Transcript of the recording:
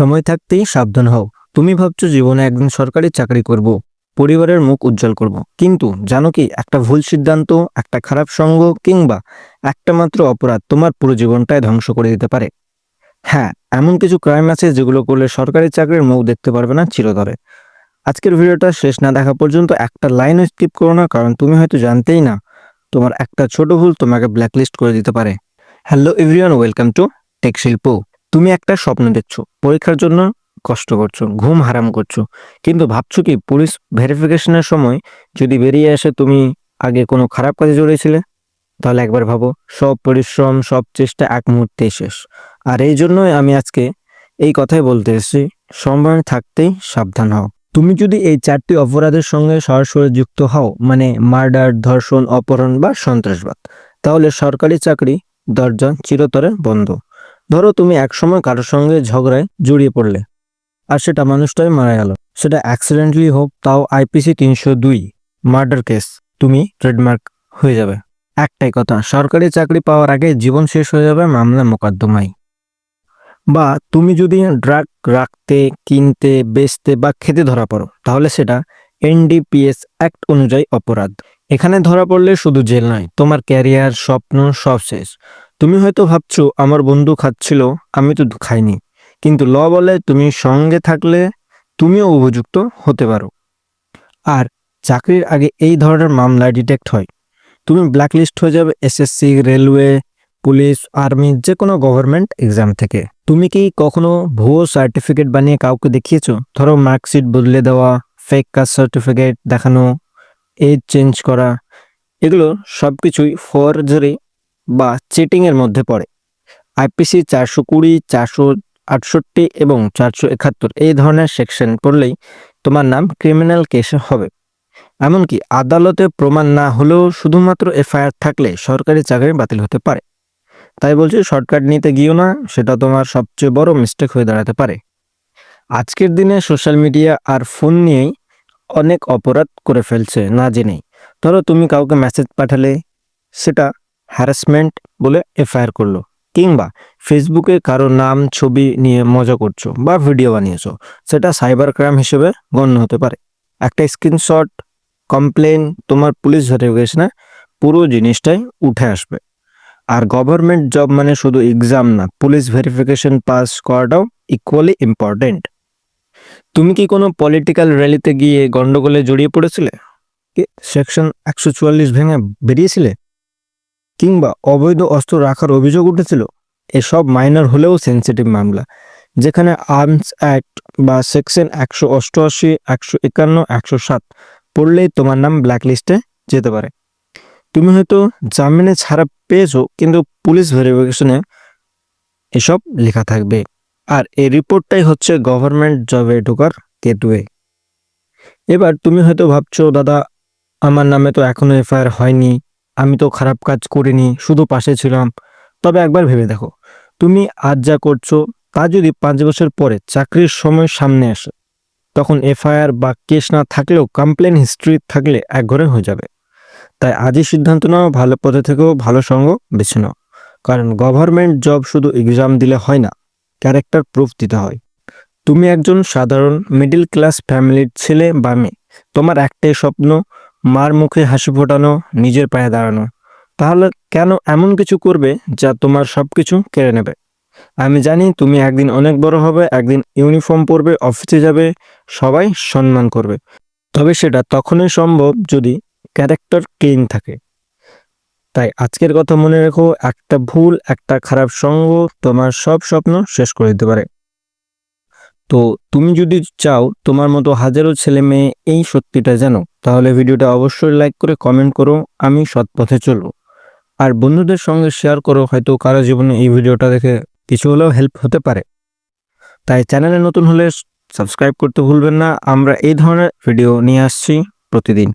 সময় থাকতেই সাবধান হও। তুমি ভাবছ জীবনে একদিন সরকারি চাকরি করব, পরিবারের মুখ উজ্জ্বল করব। কিন্তু জানো কি, একটা ভুল সিদ্ধান্ত, একটা খারাপ সঙ্গ কিংবা একটা মাত্র অপরাধ তোমার পুরো জীবনটাই ধ্বংস করে দিতে পারে। হ্যাঁ এমন কিছু ক্রাইম আছে যেগুলো করলে সরকারি চাকরির মুখ দেখতে পারবে না চিরতরে। আজকের ভিডিওটা শেষ না দেখা পর্যন্ত একটা লাইনও স্কিপ করো না, কারণ তুমি হয়তো জানতেই না, তোমার একটা ছোট ভুল তোমাকে ব্ল্যাকলিস্ট করে দিতে পারে। Hello everyone welcome to tech শিল্প তুমি একটা স্বপ্ন দেখছ, পরীক্ষার জন্য কষ্ট করছ, ঘুম হারাম করছ। কিন্তু ভাবছ কি, পুলিশ ভেরিফিকেশনের সময় যদি বেরিয়ে আসে, তুমি আগে কোনো খারাপ কাজে জড়িয়েছিলে? তাহলে একবার ভাবো, সব পরিশ্রম, সব চেষ্টা এক মুহূর্তেই শেষ। আর এই জন্যই আমি আজকে এই কথাই বলতে এসেছি, সময় থাকতেই সাবধান হও। তুমি যদি এই চারটি অপরাধের সঙ্গে সরাসরি যুক্ত হও মানে মার্ডার, ধর্ষণ, অপহরণ বা সন্ত্রাসবাদ, তাহলে সরকারি চাকরি দরজা চিরতরে বন্ধ। ধরো তুমি একসময় কারোর সঙ্গে ঝগড়ায় জড়িয়ে পড়লে, আর সেটা মানুষটাই মারা গেল। সেটা অ্যাক্সিডেন্টলি হোক, তাও আইপিসি তিনশো দুই মার্ডার কেস তুমি ট্রেডমার্ক হয়ে যাবে। একটাই কথা, সরকারি চাকরি পাওয়ার আগে জীবন শেষ হয়ে যাবে মামলা মোকদ্দমায়। বা তুমি যদি ড্রাগ রাখতে, কিনতে, বেচতে বা খেতে ধরা পড়ো, তাহলে সেটা এনডিপিএস অ্যাক্ট অনুযায়ী অপরাধ। এখানে ধরা পড়লে শুধু জেল নয়, তোমার ক্যারিয়ার স্বপ্ন সব শেষ। তুমি হয়তো ভাবছ, আমার বন্ধু খাচ্ছিল, আমি তো খাইনি। কিন্তু ল বলে, তুমি সঙ্গে থাকলে তুমিও উপযুক্ত হতে পারো। আর চাকরির আগে এই ধরনের মামলা ডিটেক্ট হয়। তুমি ব্ল্যাকলিস্ট হয়ে যাবে এসএসসি রেলওয়ে পুলিশ আর্মি যে কোনো গভর্নমেন্ট এক্সাম থেকে। তুমি কি কখনো ভুয়ো সার্টিফিকেট বানিয়ে কাউকে দেখিয়েছো? ধরো মার্কশিট বদলে দেওয়া ফেক কাস্ট সার্টিফিকেট দেখানো এজ চেঞ্জ করা, এগুলো সব কিছুই ফরজারি বা চিটিংয়ের মধ্যে পড়ে। আইপিসি চারশো কুড়ি, চারশো আটষট্টি এবং চারশো একাত্তর এই ধরনের সেকশন পড়লেই তোমার নাম ক্রিমিনাল কেসে হবে। এমনকি আদালতে প্রমাণ না হলেও শুধুমাত্র এফআইআর থাকলে সরকারি চাকরি বাতিল হতে পারে। তাই বলছি, শর্টকাট নিতে গিয়েও না, সেটা তোমার সবচেয়ে বড় মিস্টেক হয়ে দাঁড়াতে পারে। আজকের দিনে সোশ্যাল মিডিয়া আর ফোন নিয়েই অনেক অপরাধ করে ফেলছে, না জেনেই। ধরো তুমি কাউকে মেসেজ পাঠালে, সেটা হ্যারাসমেন্ট বলে এফআইআর করল, কিংবা ফেসবুকে কারও নাম, ছবি নিয়ে মজা করছ বা ভিডিও বানিয়েছো, সেটা সাইবার ক্রাইম হিসেবে গণ্য হতে পারে। একটা স্ক্রিনশট কমপ্লেন তোমার পুলিশ ভেরিফিকেশনে পুরো জিনিসটাই উঠে আসবে। আর গভর্নমেন্ট জব মানে শুধু এক্সাম না পুলিশ ভেরিফিকেশন পাস করাটাও ইকুয়ালি ইম্পর্টেন্ট তুমি কি কোনো পলিটিক্যাল র্যালিতে গিয়ে গন্ডগোলে জড়িয়ে পড়েছিলে? সেকশন একশো চুয়াল্লিশ ভেঙে বেরিয়েছিলে? কিংবা অবৈধ অস্ত্র রাখার অভিযোগ উঠেছিল, এসব মাইনর হলেও সেন্সিটিভ মামলা, যেখানে আর্মস অ্যাক্ট বা সেকশন একশো অষ্টআশি, একশো একান্ন, একশো সাত পড়লেই তোমার নাম ব্ল্যাকলিস্টে যেতে পারে। তুমি হয়তো জামিনে ছাড়া পেয়েছ, কিন্তু পুলিশ ভেরিফিকেশনে এসব লেখা থাকবে। আর এই রিপোর্টটাই হচ্ছে গভর্নমেন্ট জবে ঢোকার গেটওয়ে। এবার তুমি হয়তো ভাবছ, দাদা, আমার নামে তো এখনও এফআইআর হয়নি। আমি তো খারাপ কাজ করিনি, শুধু পাশে ছিলাম। তবে একবার ভেবে দেখো, তুমি আজ যা করছ, তা যদি পাঁচ বছর পরে চাকরির সময় সামনে আসে, তখন এফআইআর বা কেস না থাকলেও কমপ্লেন হিস্ট্রি থাকলে একঘরে হয়ে যাবে। তাই আজই সিদ্ধান্ত নাও, ভালো পথে থেকেও ভালো সঙ্গ বেছে নাও। কারণ গভর্নমেন্ট জব শুধু এক্সাম দিলে হয় না ক্যারেক্টার প্রুফ দিতে হয়। তুমি একজন সাধারণ মিডল ক্লাস ফ্যামিলির ছেলে বা মেয়ে, তোমার একটাই স্বপ্ন মার মুখে হাসি ফোটানো, নিজের পায়ে দাঁড়ানো। তাহলে কেন এমন কিছু করবে যা তোমার সব কিছু কেড়ে নেবে? আমি জানি তুমি একদিন অনেক বড় হবে, একদিন ইউনিফর্ম পরবে, অফিসে যাবে, সবাই সম্মান করবে। তবে সেটা তখনই সম্ভব যদি ক্যারেক্টার ক্লিন থাকে। তাই আজকের কথা মনে রেখো, একটা ভুল, একটা খারাপ সঙ্গ তোমার সব স্বপ্ন শেষ করে দিতে পারে। তো তুমি যদি চাও তোমার মতো হাজারো ছেলে মেয়ে এই সত্যিটা জানো, তাহলে ভিডিওটা অবশ্যই লাইক করে কমেন্ট করো, আমি সৎ পথে চলবো। আর বন্ধুদের সঙ্গে শেয়ার করো, হয়তো কারও জীবনে এই ভিডিওটা দেখে কিছু হলেও হেল্প হতে পারে। তাই চ্যানেলে নতুন হলে সাবস্ক্রাইব করতে ভুলবেন না, আমরা এই ধরনের ভিডিও নিয়ে আসছি প্রতিদিন।